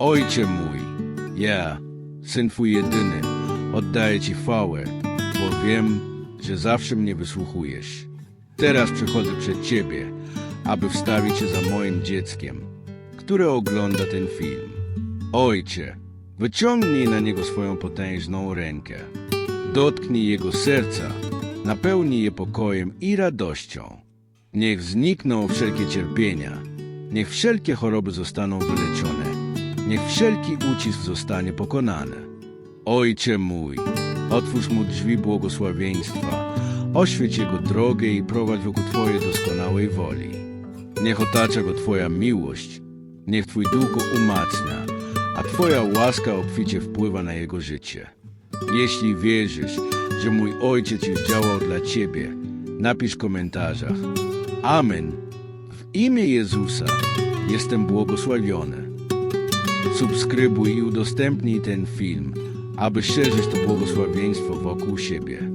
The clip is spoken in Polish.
Ojcze mój, ja, syn Twój jedyny, oddaję Ci chwałę, bo wiem, że zawsze mnie wysłuchujesz. Teraz przychodzę przed Ciebie, aby wstawić się za moim dzieckiem, które ogląda ten film. Ojcze, wyciągnij na niego swoją potężną rękę. Dotknij jego serca, napełnij je pokojem i radością. Niech znikną wszelkie cierpienia, niech wszelkie choroby zostaną wyleczone, niech wszelki ucisk zostanie pokonany. Ojcze mój, otwórz mu drzwi błogosławieństwa, oświeć jego drogę i prowadź wokół Twojej doskonałej woli. Niech otacza go Twoja miłość, niech Twój duch go umacnia, a Twoja łaska obficie wpływa na jego życie. Jeśli wierzysz, że mój ojciec już działał dla Ciebie, napisz w komentarzach. Amen. W imię Jezusa jestem błogosławiony. Subskrybuj i udostępnij ten film, aby szerzyć to błogosławieństwo wokół siebie.